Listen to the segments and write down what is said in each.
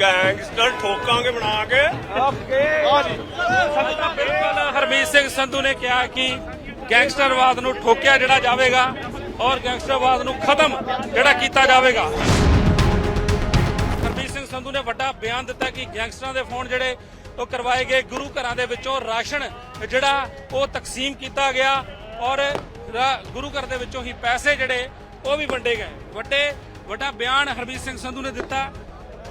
Gangster ਠੋਕਾਂਗੇ ਬਣਾ ਕੇ। ਤਾਂ ਬਿਲਕੁਲ ਹਰਮੀਤ ਸਿੰਘ ਸੰਧੂ ਨੇ ਕਿਹਾ ਕਿ ਗੈਂਗਸਟਰਵਾਦ ਨੂੰ ਠੋਕਿਆ ਜਿਹੜਾ ਜਾਵੇਗਾ ਔਰ ਗੈਂਗਸਟਰਵਾਦ ਨੂੰ ਖਤਮ ਜਿਹੜਾ ਕੀਤਾ ਜਾਵੇਗਾ। ਹਰਮੀਤ ਸਿੰਘ ਸੰਧੂ ਨੇ ਵੱਡਾ ਬਿਆਨ ਦਿੱਤਾ ਕਿ ਗੈਂਗਸਟਰਾਂ ਦੇ ਫੋਨ ਜਿਹੜੇ ਉਹ ਕਰਵਾਏ ਗਏ ਗੁਰੂ ਘਰਾਂ ਦੇ ਵਿੱਚੋਂ ਰਾਸ਼ਨ ਜਿਹੜਾ ਉਹ ਤਕਸੀਮ ਕੀਤਾ ਗਿਆ ਔਰ ਗੁਰੂ ਘਰ ਦੇ ਵਿੱਚੋਂ ਹੀ ਪੈਸੇ ਜਿਹੜੇ ਉਹ ਵੀ ਵੰਡੇ ਗਏ। ਵੱਡੇ ਵੱਡਾ ਬਿਆਨ ਹਰਮੀਤ ਸਿੰਘ ਸੰਧੂ ਨੇ ਦਿੱਤਾ।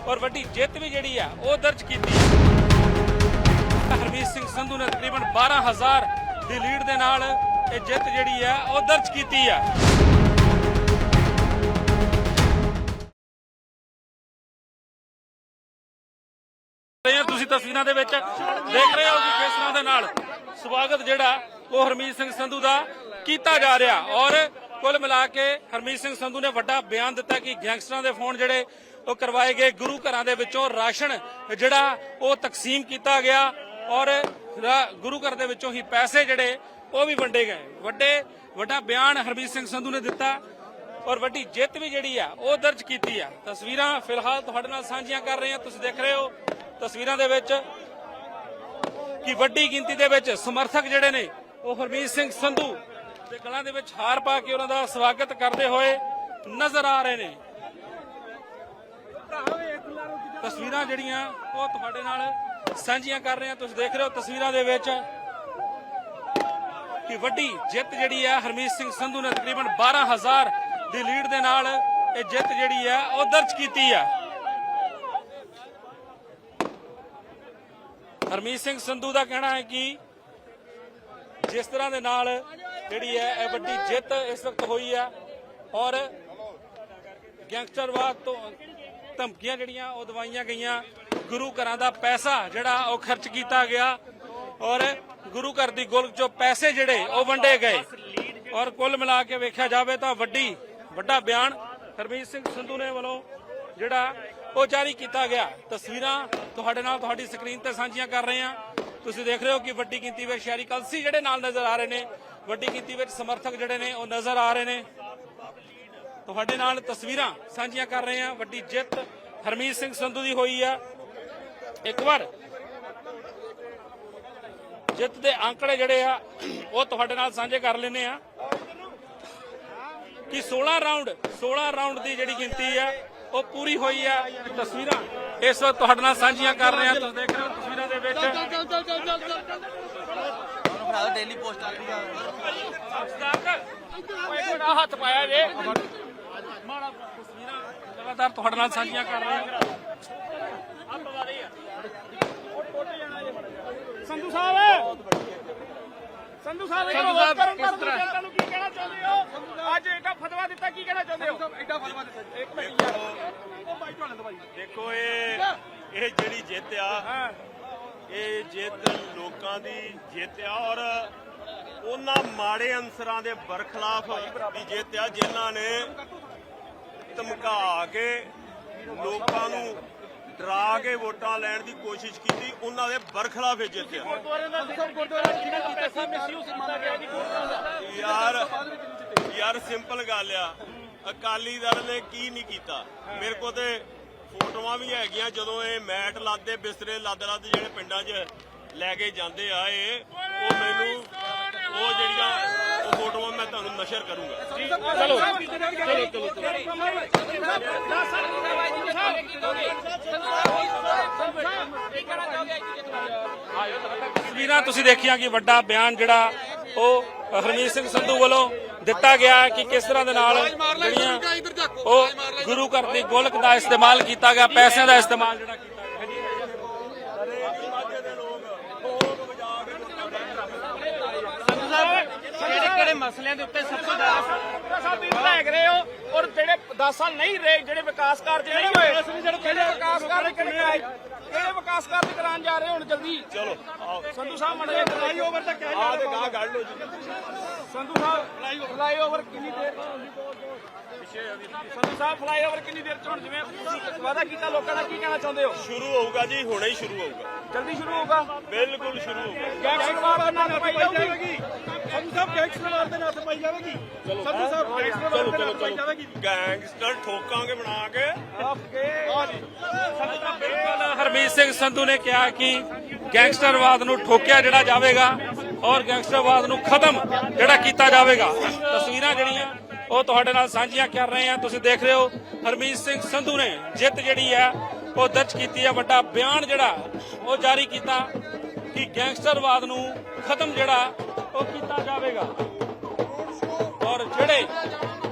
ਔਰ ਵੱਡੀ ਜਿੱਤ ਵੀ ਜਿਹੜੀ ਆ, ਉਹ ਦਰਜ ਕੀਤੀ ਹਰਮੀਤ ਸਿੰਘ ਸੰਧੂ ਨੇ ਤਕਰੀਬਨ 12000 ਦੀ ਲੀਡ ਦੇ ਨਾਲ ਇਹ ਜਿੱਤ ਜਿਹੜੀ ਹੈ ਉਹ ਦਰਜ ਕੀਤੀ ਹੈ ਤੁਸੀਂ ਤਸਵੀਰਾਂ ਦੇ ਵਿੱਚ? ਦੇਖ ਰਹੇ ਹੋ ਕਿ ਕਿਸ ਦੇ ਨਾਲ। ਸਵਾਗਤ ਜਿਹੜਾ, ਉਹ ਹਰਮੀਤ ਸਿੰਘ ਸੰਧੂ ਦਾ ਕੀਤਾ ਜਾ ਰਿਹਾ। ਔਰ ਕੁੱਲ ਮਿਲਾ ਕੇ ਹਰਮੀਤ ਸਿੰਘ ਸੰਧੂ ਨੇ ਵੱਡਾ ਬਿਆਨ ਦਿੱਤਾ ਕਿ ਗੈਂਗਸਟਰਾਂ ਦੇ ਫੋਨ ਜਿਹੜੇ ਉਹ ਕਰਵਾਏ ਗਏ ਗੁਰੂ ਘਰਾਂ ਦੇ ਵਿੱਚੋਂ ਰਾਸ਼ਨ, ਜਿਹੜਾ ਉਹ ਤਕਸੀਮ ਕੀਤਾ ਗਿਆ ਔਰ ਗੁਰੂ ਘਰ ਦੇ ਵਿੱਚੋਂ ਹੀ ਪੈਸੇ ਜਿਹੜੇ ਉਹ ਵੀ ਵੰਡੇ ਗਏ। ਵੱਡੇ, ਵੱਡਾ ਬਿਆਨ ਹਰਮੀਤ ਸਿੰਘ ਸੰਧੂ ਨੇ ਦਿੱਤਾ ਔਰ ਵੱਡੀ ਜਿੱਤ ਵੀ ਜਿਹੜੀ ਆ, ਉਹ ਦਰਜ ਕੀਤੀ ਆ। ਤਸਵੀਰਾਂ ਫਿਲਹਾਲ ਤੁਹਾਡੇ ਨਾਲ ਸਾਂਝੀਆਂ ਕਰ ਰਹੇ ਹਾਂ। ਤੁਸੀਂ ਦੇਖ ਰਹੇ ਹੋ ਤਸਵੀਰਾਂ ਦੇ ਵਿੱਚ ਕਿ ਵੱਡੀ ਗਿਣਤੀ ਦੇ ਵਿੱਚ ਸਮਰਥਕ ਜਿਹੜੇ ਨੇ, ਉਹ ਹਰਮੀਤ ਸਿੰਘ ਸੰਧੂ ਦੇ ਗਲਾਂ ਦੇ ਵਿੱਚ ਹਾਰ ਪਾ ਕੇ ਉਹਨਾਂ ਦਾ ਸਵਾਗਤ ਕਰਦੇ ਹੋਏ ਨਜ਼ਰ ਆ ਰਹੇ ਨੇ। ਤਸਵੀਰਾਂ ਜਿਹੜੀਆਂ ਉਹ ਤੁਹਾਡੇ ਨਾਲ ਸਾਂਝੀਆਂ ਕਰ ਰਹੇ ਹਾਂ। ਤੁਸੀਂ ਦੇਖ ਰਹੇ ਹੋ ਤਸਵੀਰਾਂ ਦੇ ਵਿੱਚ ਕਿ ਵੱਡੀ ਜਿੱਤ ਜਿਹੜੀ ਹੈ ਹਰਮੀਤ ਸਿੰਘ ਸੰਧੂ ਨੇ ਤਕਰੀਬਨ 12000 ਦੀ ਲੀਡ ਦੇ ਨਾਲ ਇਹ ਜਿੱਤ ਜਿਹੜੀ ਹੈ ਉਹ ਦਰਜ ਕੀਤੀ ਹੈ ਹਰਮੀਤ ਸਿੰਘ ਸੰਧੂ ਦਾ ਕਹਿਣਾ ਹੈ ਕਿ ਜਿਸ ਤਰ੍ਹਾਂ ਦੇ ਨਾਲ ਜਿਹੜੀ ਹੈ ਇਹ ਵੱਡੀ ਜਿੱਤ ਇਸ ਵਕਤ ਹੋਈ ਹੈ ਔਰ ਗੈਂਗਸਟਰਵਾਦ ਤੋਂ ਧਮਕੀਆਂ ਜਿਹੜੀਆਂ ਉਹ ਦਵਾਈਆਂ ਗਈਆਂ ਗੁਰੂ ਘਰਾਂ ਦਾ ਪੈਸਾ ਜਿਹੜਾ ਉਹ ਖਰਚ ਕੀਤਾ ਗਿਆ ਔਰ ਗੁਰੂ ਘਰ ਦੀ ਗੁਲਕ ਚੋਂ ਪੈਸੇ ਜਿਹੜੇ ਉਹ ਵੰਡੇ ਗਏ ਔਰ ਕੁੱਲ ਮਿਲਾ ਕੇ ਵੇਖਿਆ ਜਾਵੇ ਤਾਂ ਵੱਡੀ, ਵੱਡਾ ਬਿਆਨ ਹਰਮੀਤ ਸਿੰਘ ਸੰਧੂ ਨੇ ਵੱਲੋਂ ਜਿਹੜਾ ਉਹ ਜਾਰੀ ਕੀਤਾ ਗਿਆ। ਤਸਵੀਰਾਂ ਤੁਹਾਡੇ ਨਾਲ ਤੁਹਾਡੀ ਸਕਰੀਨ ਤੇ ਸਾਂਝੀਆਂ ਕਰ ਰਹੇ ਹਾਂ। ਤੁਸੀਂ ਦੇਖ ਰਹੇ ਹੋ ਕਿ ਵੱਡੀ ਗਿਣਤੀ ਵਿੱਚ ਸ਼ਹਿਰੀ ਕਲਸੀ ਜਿਹੜੇ ਨਾਲ ਨਜ਼ਰ ਆ ਰਹੇ ਨੇ, ਵੱਡੀ ਗਿਣਤੀ ਵਿੱਚ ਸਮਰਥਕ ਜਿਹੜੇ ਨੇ ਉਹ ਨਜ਼ਰ ਆ ਰਹੇ ਨੇ। ਤੁਹਾਡੇ ਨਾਲ ਤਸਵੀਰਾਂ ਸਾਂਝੀਆਂ ਕਰ ਰਹੇ ਹਾਂ। ਵੱਡੀ ਜਿੱਤ ਹਰਮੀਤ ਸਿੰਘ ਸੰਧੂ ਦੀ ਹੋਈ ਆ। ਇੱਕ ਵਾਰ ਜਿੱਤ ਦੇ ਅੰਕੜੇ ਜਿਹੜੇ ਆ ਉਹ ਤੁਹਾਡੇ ਨਾਲ ਸਾਂਝੇ ਕਰ ਲੈਨੇ ਆ ਕਿ 16 ਰਾਉਂਡ 16 ਰਾਉਂਡ ਦੀ ਜਿਹੜੀ ਗਿਣਤੀ ਆ ਉਹ ਪੂਰੀ ਹੋਈ ਆ। ਤਸਵੀਰਾਂ ਇਸ ਵਕਤ ਤੁਹਾਡੇ ਨਾਲ ਸਾਂਝੀਆਂ ਕਰ ਰਹੇ ਆ ਤੁਸੀਂ ਦੇਖ ਰਹੇ ਹੋ ਤਸਵੀਰਾਂ ਦੇ ਵਿੱਚ। ਡੇਲੀ ਪੋਸਟ ਆ ਰਹੀ ਆ। ਹੱਥ ਪਾਇਆ ਜੇ। ਲਗਾਤਾਰ ਤੁਹਾਡੇ ਨਾਲ ਸਾਂਝੀਆਂ ਕਰ ਰਹੇ ਹਾਂ। ਸੰਧੂ ਸਾਹਿਬ! ਸੰਧੂ ਸਾਹਿਬ ਸੰਧੂ ਸਾਹਿਬ, ਕਿਸ ਤਰ੍ਹਾਂ? ਜਨਤਾ ਨੂੰ ਕੀ ਕਹਿਣਾ ਚਾਹੁੰਦੇ ਹੋ? ਅੱਜ ਇਹਦਾ ਫਤਵਾ ਦਿੱਤਾ ਕੀ ਕਹਿਣਾ ਚਾਹੁੰਦੇ ਹੋ? ਐਡਾ ਫਤਵਾ ਦਿੱਤਾ ਇੱਕ ਮਿੰਟ। ਯਾਰ ਉਹ ਬਾਈ ਢੋਲੇ ਤੋਂ ਬਾਈ ਦੇਖੋ ਇਹ ਇਹ ਜਿਹੜੀ ਜਿੱਤ ਆ ਇਹ ਜਿੱਤ ਲੋਕਾਂ ਦੀ ਜਿੱਤ ਆ ਔਰ ਉਹਨਾਂ ਮਾੜੇ ਅੰਸਰਾਂ ਦੇ ਬਰਖਲਾਫ ਦੀ ਜਿੱਤ ਆ ਜਿਨ੍ਹਾਂ ਨੇ ਧਮਕਾ ਕੇ ਲੋਕਾਂ ਨੂੰ ਡਰਾ ਕੇ ਵੋਟਾਂ ਲੈਣ ਦੀ ਕੋਸ਼ਿਸ਼ ਕੀਤੀ, ਉਹਨਾਂ ਦੇ ਬਰਖਲਾਫ ਇਹ ਯਾਰ ਯਾਰ ਸਿੰਪਲ ਗੱਲ ਆ। ਅਕਾਲੀ ਦਲ ਨੇ ਕੀ ਨਹੀਂ ਕੀਤਾ? ਮੇਰੇ ਕੋਲ ਤੇ ਫੋਟੋਆਂ ਵੀ ਹੈਗੀਆਂ, ਜਦੋਂ ਇਹ ਮੈਟ ਲਾਦੇ, ਬਿਸਤਰੇ ਲੱਦ ਲੱਦ ਜਿਹੜੇ ਪਿੰਡਾਂ 'ਚ ਲੈ ਕੇ ਜਾਂਦੇ ਆ ਇਹ, ਉਹ ਮੈਨੂੰ ਉਹ ਜਿਹੜੀਆਂ ਉਹ ਫੋਟੋਆਂ ਮੈਂ ਤੁਹਾਨੂੰ ਨਸ਼ਰ ਕਰੂੰਗਾ। ਚਲੋ। ਚਲੋ ਚਲੋ ਤਸਵੀਰਾਂ ਤੁਸੀਂ ਦੇਖੀਆਂ ਕਿ ਵੱਡਾ ਬਿਆਨ ਜਿਹੜਾ ਉਹ ਹਰਮੀਤ ਸਿੰਘ ਸੰਧੂ ਵੱਲੋਂ ਦਿੱਤਾ ਗਿਆ ਕਿ ਕਿਸ ਤਰ੍ਹਾਂ ਦੇ ਨਾਲ ਜਿਹੜੀਆਂ ਉਹ ਗੁਰੂ ਘਰ ਦੀ ਗੋਲਕ ਦਾ ਇਸਤੇਮਾਲ ਕੀਤਾ ਗਿਆ ਪੈਸਿਆਂ ਦਾ ਇਸਤੇਮਾਲ ਜਿਹੜਾ ਕੀਤਾ ਗਿਆ ਕਿਹੜੇ ਕਿਹੜੇ ਮਸਲਿਆਂ ਦੇ ਉੱਤੇ ਸਭ ਤੋਂ ਜ਼ਿਆਦਾ ਸਾਹਿਬ ਵੀ ਲੱਗ ਰਹੇ ਹੋ ਔਰ ਜਿਹੜੇ 10 ਸਾਲ ਨਹੀਂ ਰਹੇ ਜਿਹੜੇ ਵਿਕਾਸ ਕਾਰਜ ਨਹੀਂ ਹੋਏ ਕਿਹੜੇ ਵਿਕਾਸ ਕਾਰਜ ਕਰਨੇ ਆਏ ਕਿਹੜੇ ਵਿਕਾਸ ਕਾਰਜ ਕਰਾਉਣ ਜਾ ਰਹੇ ਹੁਣ ਜਲਦੀ। ਚਲੋ ਆਓ। ਸੰਧੂ ਸਾਹਿਬ ਮੰਡੇ ਫਲਾਈ ਓਵਰ ਤਾਂ ਕਿਹਾ ਆ ਤੇ ਗਾਹ ਕੱਢ ਲਓ ਜੀ। ਸੰਧੂ ਸਾਹਿਬ ਫਲਾਈ ਓਵਰ ਕਿੰਨੀ ਦੇਰ ਸੰਧੂ ਸਾਹਿਬ ਫਲਾਈ ਓਵਰ ਕਿੰਨੀ ਦੇਰ ਚ ਹੁਣ? ਜਿਵੇਂ ਵਾਅਦਾ ਕੀਤਾ ਲੋਕਾਂ ਨਾਲ ਕੀ ਕਹਿਣਾ ਚਾਹੁੰਦੇ ਹੋ? ਸ਼ੁਰੂ ਹੋਊਗਾ ਜੀ ਹੁਣੇ ਹੀ ਸ਼ੁਰੂ ਹੋਊਗਾ। ਜਲਦੀ ਸ਼ੁਰੂ ਹੋਊਗਾ? ਬਿਲਕੁਲ ਸ਼ੁਰੂ ਹੋਊਗਾ। ਗੈਂਗਸਟਰ ਵਾਰ ਨਾਲ ਪਾਈ ਜਾਵੇਗੀ ਸੰਧੂ ਸਾਹਿਬ ਗੈਂਗਸਟਰ ਵਾਰ ਦੇ ਨਾਲ ਪਾਈ ਜਾਵੇਗੀ। ਸੰਧੂ ਸਾਹਿਬ ਗੈਂਗਸਟਰ ਵਾਰ ਦੇ ਨਾਲ ਪਾਈ ਜਾਵੇਗੀ। ਗੈਂਗਸਟਰ ਠੋਕਾਂਗੇ ਬਣਾ ਕੇ। ਓਕੇ। ਸੰਧੂ ਸਾਹਿਬ ਬਿਲਕੁਲ ਹਰਮੀਤ ਸਿੰਘ ਸੰਧੂ ਨੇ ਕਿਹਾ ਕਿ ਗੈਂਗਸਟਰਵਾਦ ਨੂੰ ਠੋਕਿਆ ਜਿਹੜਾ ਜਾਵੇਗਾ ਔਰ ਗੈਂਗਸਟਰਵਾਦ ਨੂੰ ਖਤਮ ਜਿਹੜਾ ਕੀਤਾ ਜਾਵੇਗਾ। ਤਸਵੀਰਾਂ ਜਿਹੜੀਆਂ ਉਹ ਤੁਹਾਡੇ ਨਾਲ ਸਾਂਝੀਆਂ ਕਰ ਰਹੇ ਹਾਂ। ਤੁਸੀਂ ਦੇਖ ਰਹੇ ਹੋ ਹਰਮੀਤ ਸਿੰਘ ਸੰਧੂ ਨੇ ਜਿੱਤ ਜਿਹੜੀ ਹੈ ਉਹ ਦਰਜ ਕੀਤੀ ਹੈ। ਵੱਡਾ ਬਿਆਨ ਜਿਹੜਾ ਉਹ ਜਾਰੀ ਕੀਤਾ। ਕਿ ਗੈਂਗਸਟਰਵਾਦ ਨੂੰ ਖਤਮ ਜਿਹੜਾ ਉਹ ਕੀਤਾ ਜਾਵੇਗਾ। ਔਰ ਜਿਹੜੇ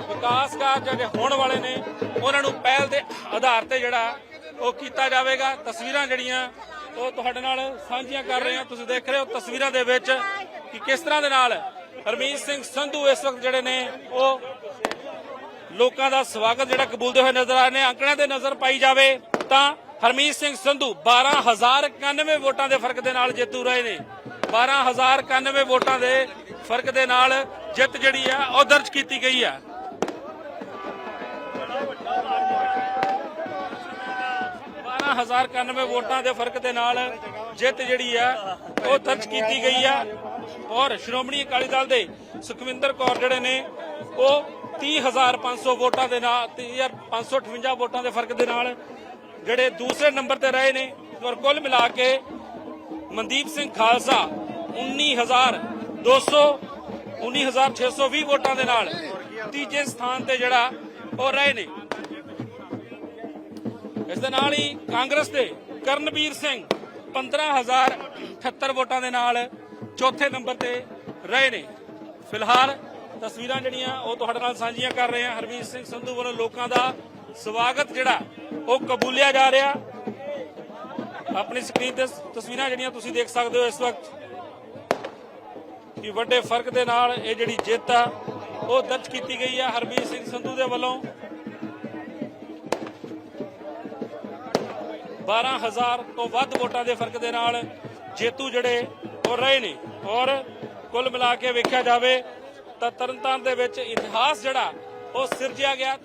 ਵਿਕਾਸ ਕਾਰਜ ਜਿਹੜੇ ਹੋਣ ਵਾਲੇ ਨੇ, ਉਹਨਾਂ ਨੂੰ ਪਹਿਲ ਦੇ ਆਧਾਰ ਤੇ ਜਿਹੜਾ ਉਹ ਕੀਤਾ ਜਾਵੇਗਾ। ਤਸਵੀਰਾਂ ਜਿਹੜੀਆਂ, ਉਹ ਤੁਹਾਡੇ ਨਾਲ ਸਾਂਝੀਆਂ ਕਰ ਰਹੇ ਹਾਂ। ਤੁਸੀਂ ਦੇਖ ਰਹੇ ਹੋ ਤਸਵੀਰਾਂ ਦੇ ਵਿੱਚ ਕਿ ਕਿਸ ਤਰ੍ਹਾਂ ਦੇ ਨਾਲ ਹਰਮੀਤ ਸਿੰਘ ਸੰਧੂ ਇਸ ਵਕਤ ਜਿਹੜੇ ਨੇ, ਉਹ ਲੋਕਾਂ ਦਾ ਸਵਾਗਤ ਜਿਹੜਾ ਕਬੂਲਦੇ ਹੋਏ ਨਜ਼ਰ ਆ ਰਹੇ ਨੇ। ਅੰਕੜਿਆਂ ਤੇ ਨਜ਼ਰ ਪਾਈ ਜਾਵੇ ਤਾਂ ਹਰਮੀਤ ਸਿੰਘ ਸੰਧੂ 12091 ਵੋਟਾਂ ਦੇ ਫ਼ਰਕ ਦੇ ਨਾਲ ਜੇਤੂ ਰਹੇ ਨੇ। 12091 ਵੋਟਾਂ ਦੇ ਫ਼ਰਕ ਦੇ ਨਾਲ ਜਿੱਤ ਜਿਹੜੀ ਆ, ਉਹ ਦਰਜ ਕੀਤੀ ਗਈ ਆ। ਬਾਰਾਂ ਹਜ਼ਾਰ 91 ਵੋਟਾਂ ਦੇ ਫ਼ਰਕ ਦੇ ਨਾਲ ਜਿੱਤ ਜਿਹੜੀ ਆ, ਉਹ ਦਰਜ ਕੀਤੀ ਗਈ ਆ। ਔਰ ਸ਼੍ਰੋਮਣੀ ਅਕਾਲੀ ਦਲ ਦੇ ਸੁਖਵਿੰਦਰ ਕੌਰ ਜਿਹੜੇ ਨੇ, ਉਹ 30500 ਵੋਟਾਂ ਦੇ ਨਾਲ 30558 ਵੋਟਾਂ ਦੇ ਫ਼ਰਕ ਦੇ ਨਾਲ ਜਿਹੜੇ ਦੂਸਰੇ ਨੰਬਰ ਤੇ ਰਹੇ ਨੇ ਔਰ ਕੁੱਲ ਮਿਲਾ ਕੇ ਮਨਦੀਪ ਸਿੰਘ ਖਾਲਸਾ 19200 19620 ਵੋਟਾਂ ਦੇ ਨਾਲ ਤੀਜੇ ਸਥਾਨ ਤੇ ਜਿਹੜਾ ਉਹ ਰਹੇ ਨੇ। ਇਸ ਦੇ ਨਾਲ ਹੀ ਕਾਂਗਰਸ ਦੇ ਕਰਨਵੀਰ ਸਿੰਘ 15078 ਵੋਟਾਂ ਦੇ ਨਾਲ ਚੌਥੇ ਨੰਬਰ ਤੇ ਰਹੇ ਨੇ। ਫਿਲਹਾਲ ਤਸਵੀਰਾਂ ਜਿਹੜੀਆਂ ਉਹ ਤੁਹਾਡੇ ਨਾਲ ਸਾਂਝੀਆਂ ਕਰ ਰਹੇ ਹਾਂ। ਹਰਮੀਤ ਸਿੰਘ ਸੰਧੂ ਵੱਲੋਂ ਲੋਕਾਂ ਦਾ ਸਵਾਗਤ ਜਿਹੜਾ ਉਹ ਕਬੂਲਿਆ ਜਾ ਰਿਹਾ। ਆਪਣੀ ਸਕਰੀਨ ਤੇ ਤਸਵੀਰਾਂ ਜਿਹੜੀਆਂ ਤੁਸੀਂ ਦੇਖ ਸਕਦੇ ਹੋ ਇਸ ਵਕਤ ਕਿ ਵੱਡੇ ਫ਼ਰਕ ਦੇ ਨਾਲ ਇਹ ਜਿਹੜੀ ਜਿੱਤ ਆ, ਉਹ ਦਰਜ ਕੀਤੀ ਗਈ ਆ ਹਰਮੀਤ ਸਿੰਘ ਸੰਧੂ ਦੇ ਵੱਲੋਂ। 12000 ਤੋਂ ਵੱਧ ਵੋਟਾਂ ਦੇ ਫ਼ਰਕ ਦੇ ਨਾਲ ਜੇਤੂ ਜਿਹੜੇ ਉਹ ਰਹੇ ਨੇ। ਔਰ ਕੁੱਲ ਮਿਲਾ ਕੇ ਵੇਖਿਆ ਜਾਵੇ ਤਾਂ ਤਰਨਤਾਰਨ ਦੇ ਵਿੱਚ ਇਤਿਹਾਸ ਜਿਹੜਾ ਉਹ ਸਿਰਜਿਆ ਗਿਆ।